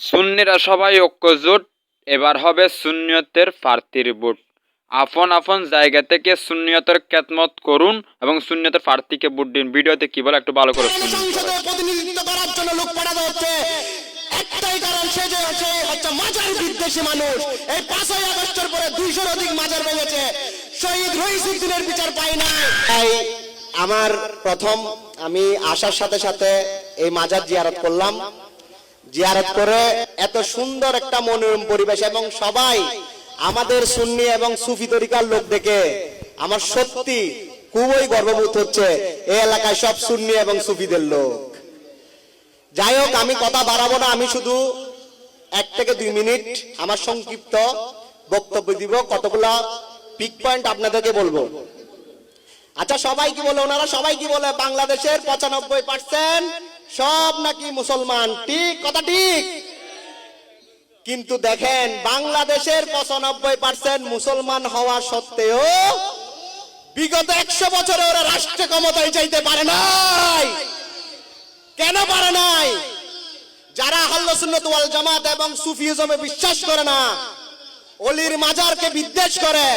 সুন্নিরা সবাই ঐক্যজোট এবার হবে সুন্নিয়তের প্রার্থীর ভোট। আপন আপন জায়গা থেকে সুন্নিয়তের খেদমত করুন এবং সুন্নিয়তের প্রার্থীকে ভোট দিন। ভিডিওতে কি বলে একটু ভালো করে শুনুন। প্রতিনিধিত্ব করার জন্য লোক পাঠানো হচ্ছে। একটাই কারণ সে যে সে হচ্ছে মাজার বিদ্বেষী মানুষ। এই পাঁচই আগস্টের পরে দুইশোর অধিক মাজার ভেঙেছে। শহীদ রহিসুদ্দিনের বিচার পাই না তাই আমার প্রথম আমি আসার সাথে সাথে এই মাজার জিয়ারত করলাম। জিয়ারত করে, এত সুন্দর একটা মনোরম পরিবেশ এবং সবাই আমাদের সুন্নি এবং সুফি তরিকার লোক দেখে আমার সত্যি খুবই গর্ববোধ হচ্ছে এই এলাকায় সব সুন্নি এবং সুফিদের লোক। যাই হোক, আমি কথা বাড়াবো না, আমি শুধু এক থেকে দুই মিনিট আমার সংক্ষিপ্ত বক্তব্য দিব, কতগুলা পিক পয়েন্ট আপনাদেরকে বলব। আচ্ছা সবাই কি বলে, ওনারা সবাই কি বলে, বাংলাদেশের পঁচানব্বই পার্সেন্ট সব নাকি মুসলমান, ঠিক, কথা ঠিক? কিন্তু দেখেন, বাংলাদেশের পঁচানব্বই পার্সেন্ট মুসলমান হওয়া সত্ত্বেও বিগত একশো বছরে ওরা রাষ্ট্র ক্ষমতায় চাইতে পারে নাই। কেন পারে নাই? যারা আহ্ল সুন্নত ওয়াল জামাত এবং সুফিজমে বিশ্বাস করে না, অলির মাজারকে বিদ্বেষ করে,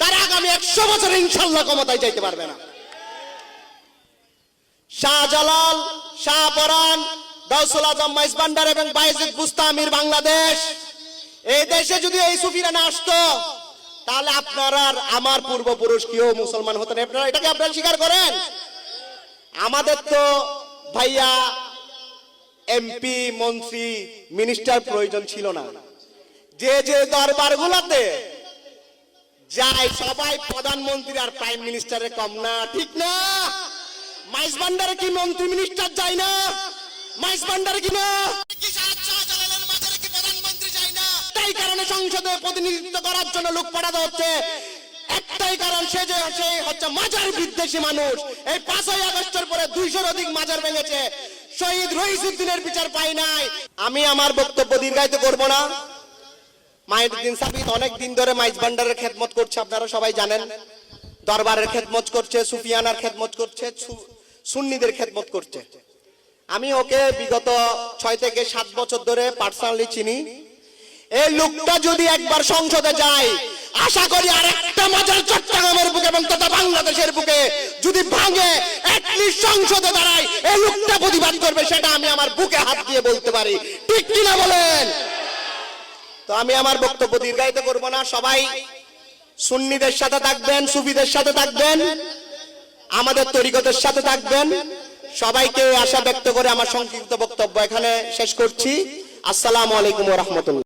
তারা আগামী একশো বছর ইনশাল্লাহ ক্ষমতায় যাইতে পারবে না। শাহজালাল শাহপরান, গাউসুল আজম মাইজ ভান্ডার এবং বাইজিদ বুস্তামির বাংলাদেশ। এই দেশে যদি এই সুফিরা না আসতো, তাহলে আপনারা আর আমার পূর্বপুরুষ কেউ মুসলমান হতেন আপনারা এটাকে আপনারা স্বীকার করেন? আমাদের তো ভাইয়া এমপি, মন্ত্রী, মিনিস্টার প্রয়োজন ছিল না। যে যে দরবার গুলাতে যায়, সবাই প্রধানমন্ত্রী আর প্রাইম মিনিস্টারের কম না, ঠিক না? মাইস ভান্ডারে কি মন্ত্রী মিনিস্টার যায় না? মাইস ভান্ডারে কি না? তাই কারণে সংসদে প্রতিনিধিত্ব করার জন্য লোক পাঠানো হচ্ছে। একটাই কারণ সে যে সে হচ্ছে মাজার বিদ্বেষী মানুষ। এই পাঁচই আগস্টের পরে দুইশোর অধিক মাজার ভেঙেছে। শহীদ রহিসুদ্দিনের বিচার পাই নাই। আমি আমার বক্তব্য দীর্ঘায়িত করব না। মাইনুদ্দিন সাবিত অনেক দিন ধরে মাইজ ভান্ডারের খেদমত করছে আপনারা সবাই জানেন। দরবারের খেদমত করছে সুফিয়ানার খেদমত করছে সুন্নিদের খেদমত করছে। আমি ওকে বিগত ছয় থেকে সাত বছর ধরে পার্সোনালি চিনি। এই লোকটা যদি একবার সংসদে যায়, আশা করি আর একটা মাজার চট্টগ্রামের বুকে এবং তথা বাংলাদেশের বুকে যদি ভাঙে সংসদে দাঁড়ায়, এই লোকটা প্রতিবাদ করবে, সেটা আমি আমার বুকে হাত দিয়ে বলতে পারি। ঠিক কিনা বলেন? তো আমি আমার বক্তব্য দীর্ঘায়িত করব না, সবাই সুন্নিদের সাথে থাকবেন, সুফিদের সাথে থাকবেন। আমাদের তরিকতের সাথে থাকবেন। সবাইকে আশা ব্যক্ত করে আমার সংক্ষিপ্ত বক্তব্য এখানে শেষ করছি। আসসালামু আলাইকুম রহমতুল্লাহ।